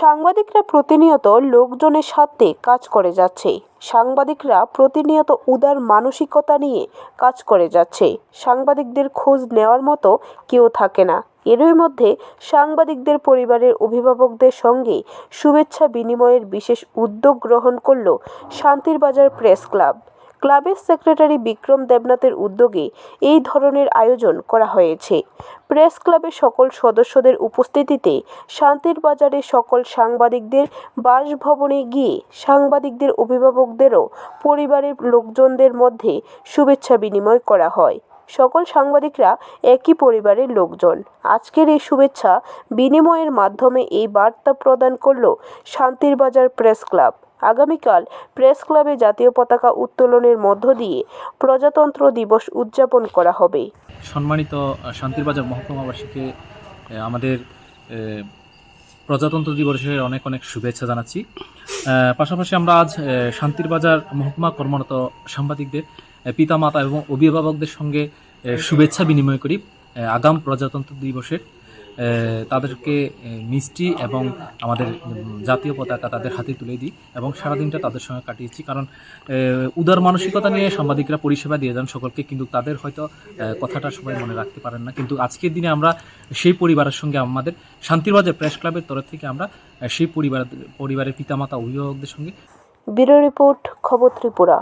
সাংবাদিকরা প্রতিনিয়ত লোকজনের সাথে কাজ করে যাচ্ছে। সাংবাদিকরা প্রতিনিয়ত উদার মানসিকতা নিয়ে কাজ করে যাচ্ছে। সাংবাদিকদের খোঁজ নেওয়ার মতো কেউ থাকে না। এরই মধ্যে সাংবাদিকদের পরিবারের অভিভাবকদের সঙ্গে শুভেচ্ছা বিনিময়ের বিশেষ উদ্যোগ গ্রহণ করল শান্তির বাজার প্রেস ক্লাব। ক্লাবের সেক্রেটারি বিক্রম দেবনাথের উদ্যোগে এই ধরনের আয়োজন করা হয়েছে। প্রেস ক্লাবের সকল সদস্যদের উপস্থিতিতে শান্তির বাজারে সকল সাংবাদিকদের বাসভবনে গিয়ে সাংবাদিকদের অভিভাবকদেরও পরিবারের লোকজনদের মধ্যে শুভেচ্ছা বিনিময় করা হয়। সকল সাংবাদিকরা একই পরিবারের লোকজন। আজকের এই শুভেচ্ছা বিনিময়ের মাধ্যমে এই বার্তা প্রদান করল শান্তির বাজার প্রেস ক্লাব। আগামীকাল প্রেস ক্লাবে জাতীয় পতাকা উত্তোলনের মধ্য দিয়ে প্রজাতন্ত্র দিবস উদযাপন করা হবে। সম্মানিত শান্তির বাজার মহকুমাবাসীকে আমাদের প্রজাতন্ত্র দিবসের অনেক অনেক শুভেচ্ছা জানাচ্ছি। পাশাপাশি আমরা আজ শান্তির বাজার মহকুমা কর্মরত সাংবাদিকদের পিতামাতা এবং অভিভাবকদের সঙ্গে শুভেচ্ছা বিনিময় করি আগাম প্রজাতন্ত্র দিবসের তাদেরকে মিষ্টি এবং আমাদের জাতীয় পতাকা তাদের হাতে তুলে দিই এবং সারাদিনটা তাদের সঙ্গে কাটিয়েছি। কারণ উদার মানসিকতা নিয়ে সাংবাদিকরা পরিষেবা দিয়ে যান সকলকে, কিন্তু তাদের হয়তো কথাটা সবাই মনে রাখতে পারেন না। কিন্তু আজকের দিনে আমরা সেই পরিবারের সঙ্গে আমাদের শান্তিরবাজার প্রেস ক্লাবের তরফ থেকে আমরা সেই পরিবার, পরিবারের পিতামাতা, অভিভাবকদের সঙ্গে ব্যুরো রিপোর্ট, খবর ত্রিপুরা।